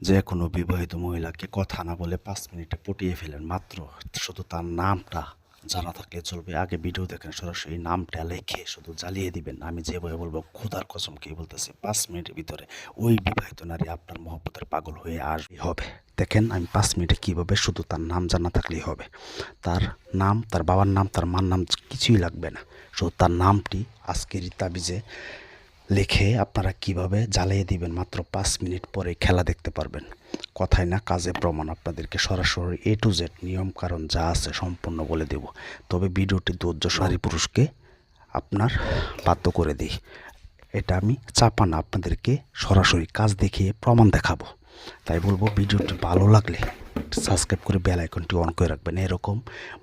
যে কোনো বিবাহিত মহিলাকে কথা না বলে পাঁচ মিনিটে পটিয়ে ফেলেন। মাত্র শুধু তার নামটা জানা থাকলে চলবে। আগে ভিডিও দেখেন, সরাসরি নামটা লেখে শুধু জ্বালিয়ে দিবেন। আমি যেভাবে বলব ক্ষুধার কসম কে বলতেছে? পাঁচ মিনিটের ভিতরে ওই বিবাহিত নারী আপনার মহব্বতের পাগল হয়ে আসবে। হবে। দেখেন আমি পাঁচ মিনিটে কীভাবে শুধু তার নাম জানা থাকলেই হবে। তার নাম, তার বাবার নাম, তার মার নাম কিছুই লাগবে না। শুধু তার নামটি আজকের তাবিজে লিখে আপনারা কীভাবে জ্বালিয়ে দিবেন? মাত্র পাঁচ মিনিট পরে খেলা দেখতে পারবেন। কথায় না কাজে প্রমাণ আপনাদেরকে সরাসরি এ টু জেড নিয়ম কারণ যা আছে সম্পূর্ণ বলে দেব। তবে ভিডিওটি ধৈর্য নারী পুরুষকে আপনার বাধ্য করে দিই। এটা আমি চাপা না, আপনাদেরকে সরাসরি কাজ দেখিয়ে প্রমাণ দেখাবো। তাই বলব, ভিডিওটি ভালো লাগলে সাবস্ক্রাইব করে বেল আইকনটি অন করে রাখবেন। এরকম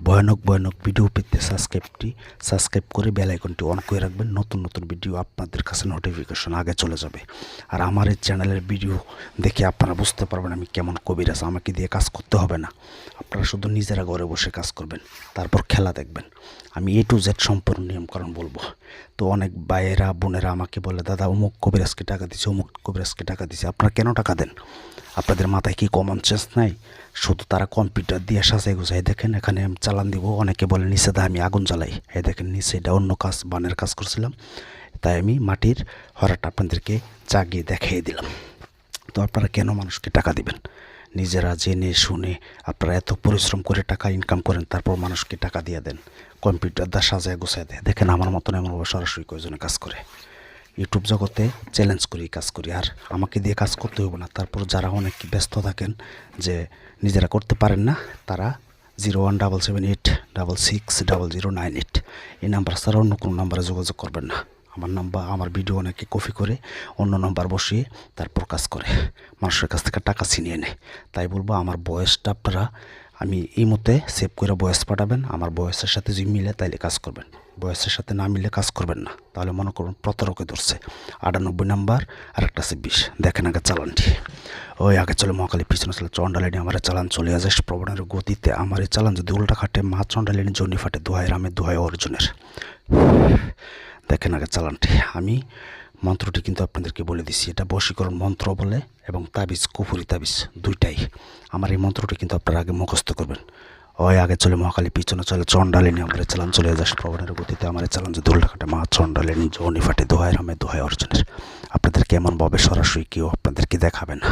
ভয়ানক ভয়ানক ভিডিও পেতে সাবস্ক্রাইবটি, সাবস্ক্রাইব করে বেল আইকনটি অন করে রাখবেন। নতুন নতুন ভিডিও আপনাদের কাছে নোটিফিকেশন আগে চলে যাবে। আর আমার এই চ্যানেলের ভিডিও দেখে আপনারা বুঝতে পারবেন আমি কেমন কবিরাজ আমাকে দিয়ে কাজ করতে হবে না। আপনারা শুধু নিজেরা ঘরে বসে কাজ করবেন, তারপর খেলা দেখবেন। আমি এ টু জেড সম্পূর্ণ নিয়মকানুন বলব। তো অনেক ভাইয়েরা, বোনেরা আমাকে বলে, দাদা, অমুক কবিরাজকে টাকা দিছে, অমুক কবিরাজকে টাকা দিছে। আপনারা কেন টাকা দেন? আপনাদের মাথায় কি কমন সেন্স নাই? শুধু তারা কম্পিউটার দিয়ে সাজাই গুছাই দেখেন এখানে আমি চালান দিব, অনেকে বলে নিচে দা আমি আগুন জ্বালাই। এই দেখেন নিচে এটা অন্য কাজ, বানের কাজ করছিলাম। তাই আমি মাটির হরাটা আপনাদেরকে জাগিয়ে দেখিয়ে দিলাম। তো আপনারা কেন মানুষকে টাকা দিবেন? নিজেরা জেনে শুনে আপনারা এত পরিশ্রম করে টাকা ইনকাম করেন, তারপর মানুষকে টাকা দিয়ে দেন। কম্পিউটার দা সাজায় গোছায় দেয়। দেখেন আমার মতন এমনভাবে সরাসরি কয়জনে কাজ করে। ইউটিউব জগতে চ্যালেঞ্জ করি, কাজ করি। আর আমাকে দিয়ে কাজ করতে হবে না। তারপর যারা অনেক ব্যস্ত থাকেন যে নিজেরা করতে পারেন না, তারা zero one double seven eight double six double zero nine eight এই নাম্বার ছাড়া অন্য কোনো নাম্বারে যোগাযোগ করবেন না। আমার নাম্বার, আমার ভিডিও অনেকে কপি করে, অন্য নাম্বার বসিয়ে তারপর কাজ করে। মানুষের কাছ থেকে টাকা ছিনিয়ে নেয়। তাই বলব, আমার বয়সটা আপনারা, আমি এই মতে সেভ করে বয়স পাঠাবেন। আমার বয়সের সাথে যদি মিলে, তাইলে কাজ করবেন। বয়সের সাথে না মিলে কাজ করবেন না। তাহলে মনে করুন প্রতারকে ধরছে। আটানব্বই নাম্বার আর একটা ছাব্বিশ দেখেন আগে চালানটি। ওই আগে চলে মহাকালী, পিছনে চলে চন্ডালিনী আমার চালান চলে আসে। প্রবণের গতিতে আমার এই চালান যদি উল্টা খাটে, মা চন্ডালিনী জনি ফাটে, দোহাই রামের দোহাই অর্জুনের। দেখেন আগে চালানটি। আমি মন্ত্রটি কিন্তু আপনাদেরকে বলে দিছি। এটা বশীকরণ মন্ত্র বলে এবং তাবিজ, কুফুরি তাবিজ দুইটাই। আমার এই মন্ত্রটি কিন্তু আপনারা আগে মুখস্থ করবেন। ওই আগে চলে মহাকালী পিছনে চলে চন্ডালিনী এই চালান চলে যাস প্রবণের গতিতে, আমার চালান যে দোলটাকাটে মা চন্ডালিনী জনি ফাটে, দোহাই রামে দোহাই অর্জুনের। আপনাদেরকে এমনভাবে সরাসরি কেউ আপনাদেরকে দেখাবে না?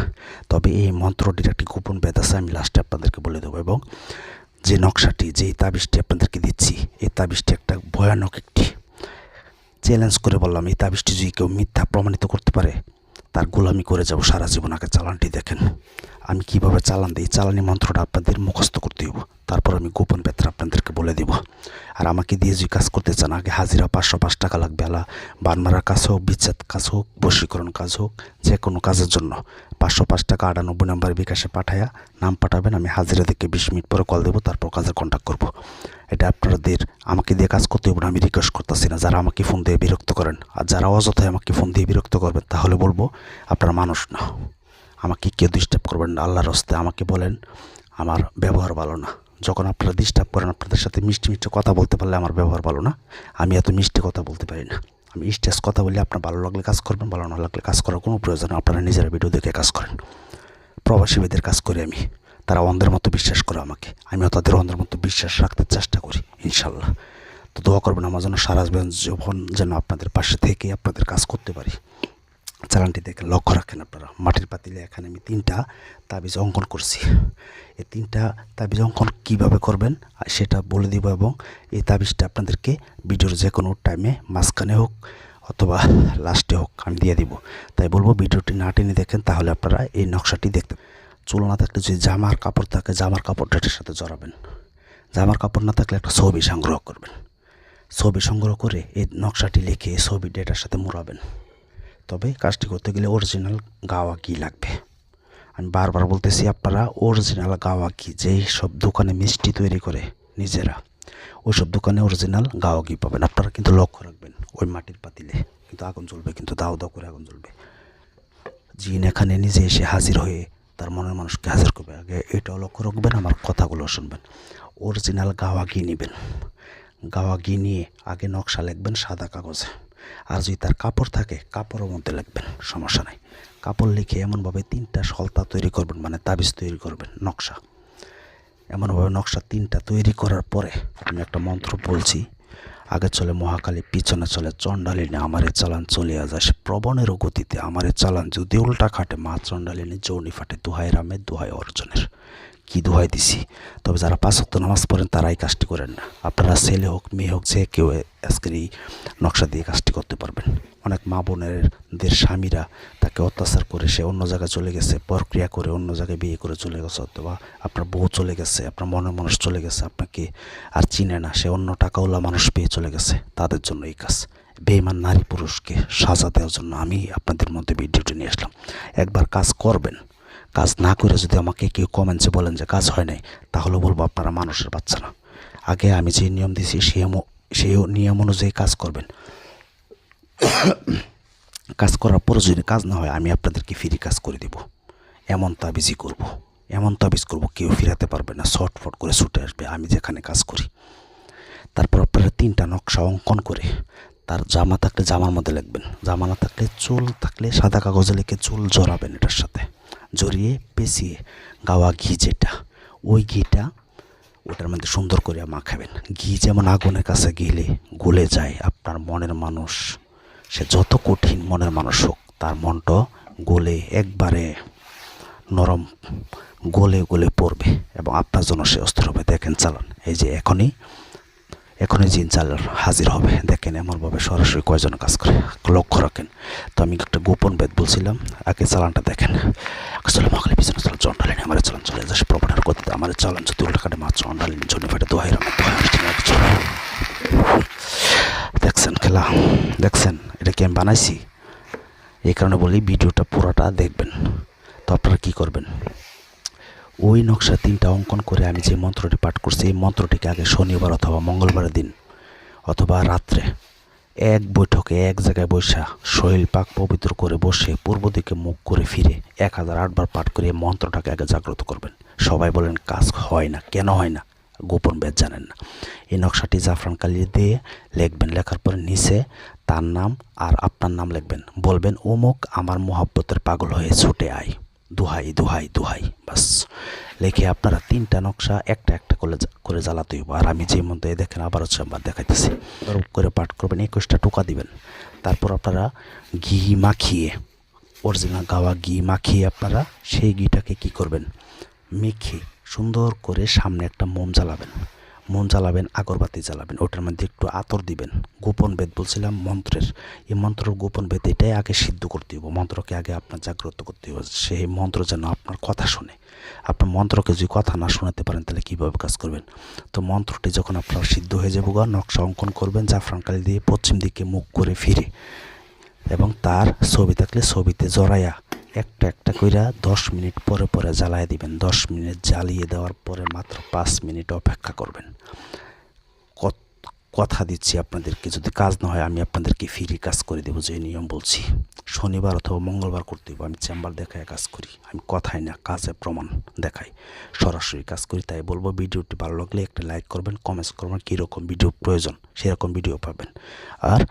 তবে এই মন্ত্রটির একটি গোপন বেদ আছে, আমি লাস্টে আপনাদেরকে বলে দেবো। এবং যে নকশাটি, যে তাবিজটি আপনাদেরকে দিচ্ছি, এই তাবিজটি একটা ভয়ানক একটি চ্যালেঞ্জ করে বললাম, এই তাবিজটি যদি কেউ মিথ্যা প্রমাণিত করতে পারে, তার গোলামি করে যাব সারা জীবন। আগে চালানটি দেখেন, আমি কীভাবে চালান দিই, চালানি মন্ত্রটা আপনাদের মুখস্থ করতে হইব। তারপর আমি গোপন বেতরা আপনাদেরকে বলে দিব। আর আমাকে দিয়ে যদি কাজ করতে চান, আগে হাজিরা পাঁচশো পাঁচ টাকা লাগবে, আলা বানমারার কাজ হোক বিচ্ছেদ কাজ হোক, বশীকরণ কাজ হোক, যে কোনো কাজের জন্য। পাঁচশো পাঁচ টাকা আটানব্বই নাম্বার বিকাশে পাঠায়া নাম পাঠাবেন, আমি হাজিরা থেকে বিশ মিনিট পরে কল দেবো, তারপর কাজের কন্ট্যাক্ট করব। এটা আপনাদের, আমাকে দিয়ে কাজ করতে হবে আমি রিকোয়েস্ট করতেছি না। যারা আমাকে ফোন দিয়ে বিরক্ত করেন, আর যারা অযথায় আমাকে ফোন দিয়ে বিরক্ত করবেন, তাহলে বলব, আপনারা মানুষ না। আমাকে কেউ ডিস্টার্ব করবেন না, আল্লাহর হস্তে আমাকে বলেন, আমার ব্যবহার ভালো না। যখন আপনারা ডিস্টার্ব করেন, আপনাদের সাথে মিষ্টি মিষ্টি কথা বলতে পারলে আমার ব্যবহার ভালো না। আমি এত মিষ্টি কথা বলতে পারি না। আমি স্টেজ কথা বলি আপনার ভালো লাগলে কাজ করবেন, ভালো না লাগলে কাজ করার কোনো প্রয়োজন। আপনারা নিজেরা ভিডিও দেখে কাজ করেন। প্রবাসীদের কাজ করি আমি। তারা অন্ধের মতো বিশ্বাস করে আমাকে। আমিও তাদের অন্ধের মতো বিশ্বাস রাখতে চেষ্টা করি ইনশাল্লাহ তো দোয়া করবেন, আমার জন্য সারা জীবন যেন আপনাদের পাশে থেকে আপনাদের কাজ করতে পারি। চালানটি দেখে লক্ষ্য রাখেন আপনারা। মাটির পাতিলে এখানে আমি তিনটা তাবিজ অঙ্কন করছি। এই তিনটা তাবিজ অঙ্কন কীভাবে করবেন, সেটা বলে দিব এবং এই তাবিজটা আপনাদেরকে ভিডিওর যে কোনো টাইমে মাঝখানে হোক অথবা লাস্টে হোক আমি দিয়ে দিব। তাই বলব ভিডিওটি না টেনে দেখেন, তাহলে আপনারা এই নকশাটি দেখতে চুল না থাকলে যদি জামার কাপড় থাকে, জামার কাপড়টা এটার সাথে জড়াবেন। জামার কাপড় না থাকলে একটা ছবি সংগ্রহ করবেন। ছবি সংগ্রহ করে এই নকশাটি লিখে ছবি ডেটার সাথে মোড়াবেন। তবে কাজটি করতে গেলে অরিজিনাল গাওয়া ঘি লাগবে? আমি বারবার বলতেছি, আপনারা অরিজিনাল গাওয়া কি? যেই সব দোকানে মিষ্টি তৈরি করে নিজেরা, ওই সব দোকানে অরিজিনাল গাওয়া ঘি পাবেন? আপনারা কিন্তু লক্ষ্য রাখবেন, ওই মাটির পাতিলে। কিন্তু আগুন জ্বলবে, কিন্তু দাও দাও করে আগুন জ্বলবে। জিন এখানে নিজে এসে হাজির হয়ে তার মনের মানুষকে হাজির করবে। আগে এটাও লক্ষ্য রাখবেন, আমার কথাগুলো শুনবেন। অরিজিনাল গাওয়া ঘি নেবেন? গাওয়া ঘি নিয়ে আগে নকশা লিখবেন সাদা কাগজে। আর যদি তার কাপড় থাকে, কাপড়ের মধ্যে লিখবেন সমস্যা নাই। কাপড় লিখে এমনভাবে তিনটা সলতা তৈরি করবেন মানে তাবিজ তৈরি করবেন, নকশা। এমনভাবে নকশা তিনটা তৈরি করার পরে আমি একটা মন্ত্র বলছি, আগে চলে মহাকালী, পিছনে চলে চণ্ডালিনী, আমারে চালান চলিয়া যায়। সে প্রবণেরও গতিতে আমারে চালান যদি উল্টা খাটে, মা চণ্ডালিনী যৌনি ফাটে দুহাই রামের দুহাই অর্জনের। কি দোহাই দিছি? তবে যারা পাঁচক্ত নামাজ পড়েন, তারাই কাজটি করেন না। আপনারা ছেলে হোক, মেয়ে হোক, যে কেউ আজকের এই নকশা দিয়ে কাজটি করতে পারবেন। অনেক মা বোনেরদের স্বামীরা তাকে অত্যাচার করে সে অন্য জায়গায় চলে গেছে, প্রক্রিয়া করে অন্য জায়গায় বিয়ে করে চলে গেছে, অথবা আপনার বউ চলে গেছে, আপনার মনের মানুষ চলে গেছে, আপনাকে আর চিনে না, সে অন্য টাকাওয়ালা মানুষ পেয়ে চলে গেছে। তাদের জন্য এই কাজ। বেইমান নারী পুরুষকে সাজা দেওয়ার জন্য আমি আপনাদের মধ্যে ভিডিওটি নিয়ে আসলাম। একবার কাজ করবেন কাজ না করে যদি আমাকে কেউ কমেন্টসে বলেন যে কাজ হয় নাই, তাহলে বলব আপনারা মানুষের বাচ্চা না। আগে আমি যে নিয়ম দিয়েছি সেই সেই নিয়ম অনুযায়ী কাজ করবেন। কাজ করার পরে যদি কাজ না হয়, আমি আপনাদেরকে ফ্রি কাজ করে দেব। এমন তাবিজই করব। এমন তাবিজ করব, কেউ ফিরাতে পারবে না, শর্টফট করে ছুটে আসবে, আমি যেখানে কাজ করি। তারপর আপনারা তিনটা নকশা অঙ্কন করে, তার জামা থাকলে জামার মধ্যে লিখবেন, জামা না থাকলে চুল থাকলে সাদা কাগজে লিখে চুল জড়াবেন এটার সাথে। জড়িয়ে পেঁচিয়ে গাওয়া ঘি যেটা, ওই ঘিটা ওটার মধ্যে সুন্দর করে মাখাবেন ঘি যেমন আগুনের কাছে গেলে গলে যায়, আপনার মনের মানুষ, সে যত কঠিন মনের মানুষ হোক, তার মনটা গলে একবারে নরম, গলে গলে পড়বে এবং আপনার জন্য সে অস্থির হবে। দেখেন, চালান। এই যে এখনই এখনই জিন চাল হাজির হবে। দেখেন এমনভাবে সরাসরি কয়জন কাজ করে? লক্ষ্য রাখেন। তো আমি একটা গোপন বেদ বলছিলাম, আগে চালানটা দেখেন। আসলে মহাকালী পিছনে চলে চন্ডালিনী আমার চালান চলে যাচ্ছে। প্রবণের গতিতে আমার চালান যদি উল্টা কাটে মাছ চন্ডালিনী জন্য ফেটে দোহাই। দেখছেন খেলা? দেখছেন? এটা কি আমি বানাইছি? এই কারণে বলি, ভিডিওটা পুরোটা দেখবেন। তো আপনারা কী করবেন? ওই নকশা তিনটা অঙ্কন করে আমি যে মন্ত্রটি পাঠ করছি, এই মন্ত্রটিকে আগে শনিবার অথবা মঙ্গলবারের দিন অথবা রাত্রে এক বৈঠকে এক জায়গায় বসা শরীর পাক পবিত্র করে বসে পূর্ব দিকে মুখ করে ফিরে এক হাজার আটবার পাঠ করে মন্ত্রটাকে আগে জাগ্রত করবেন। সবাই বলেন, কাজ হয় না, কেন হয় না? গোপন বেদ জানেন না। এই নকশাটি জাফরান কালি দিয়ে লিখবেন। লেখার পরে নিচে তার নাম আর আপনার নাম লিখবেন। বলবেন অমুক আমার মোহাব্বতের পাগল হয়ে ছুটে আয়। দুহাই দুহাই দুহাই বাস। লেখে আপনারা তিনটা নকশা একটা একটা করে করে জ্বালাতে হইব। আর আমি যে মধ্যে দেখেন আবার হচ্ছে আবার দেখাইতেছি করে পাঠ করবেন একুশটা টোকা দিবেন। তারপর আপনারা ঘি মাখিয়ে অরিজিনাল গাওয়া ঘি মাখিয়ে আপনারা সেই ঘিটাকে কি করবেন? মেখে সুন্দর করে সামনে একটা মোম জ্বালাবেন। মোম জ্বালাবেন, আগরবাতি জ্বালাবেন, ওটার মধ্যে একটু আতর দিবেন। গোপন বেদ বলছিলাম, মন্ত্রের। এই মন্ত্রের গোপন বেদ, এটাই আগে সিদ্ধ করতে হবে মন্ত্রকে আগে আপনার জাগ্রত করতে হবে সেই মন্ত্র যেন আপনার কথা শোনে। আপনার মন্ত্রকে যদি কথা না শোনাতে পারেন, তাহলে কীভাবে কাজ করবেন? তো মন্ত্রটি যখন আপনার সিদ্ধ হয়ে যাব নকশা অঙ্কন করবেন, জাফরান কালি দিয়ে পশ্চিম দিকে মুখ করে ফিরে। এবং তার ছবি থাকলে ছবিতে জড়াইয়া একটা একটা কইরা দশ মিনিট পরে পরে জ্বালায় দিবেন। দশ মিনিট জ্বালিয়ে দেওয়ার পরে মাত্র পাঁচ মিনিট অপেক্ষা করবেন। কথা দিচ্ছি আপনাদেরকে, যদি কাজ না হয় আমি আপনাদেরকে ফ্রি কাজ করে দেবো, যে নিয়ম বলছি। শনিবার অথবা মঙ্গলবার করতে হবে আমি চেম্বার দেখায় কাজ করি। আমি কথাই না কাজে প্রমাণ দেখাই। সরাসরি কাজ করি, তাই বলব ভিডিওটি ভালো লাগলে একটা লাইক করবেন, কমেন্টস করবেন, কীরকম ভিডিও প্রয়োজন, সেরকম ভিডিও পাবেন। আর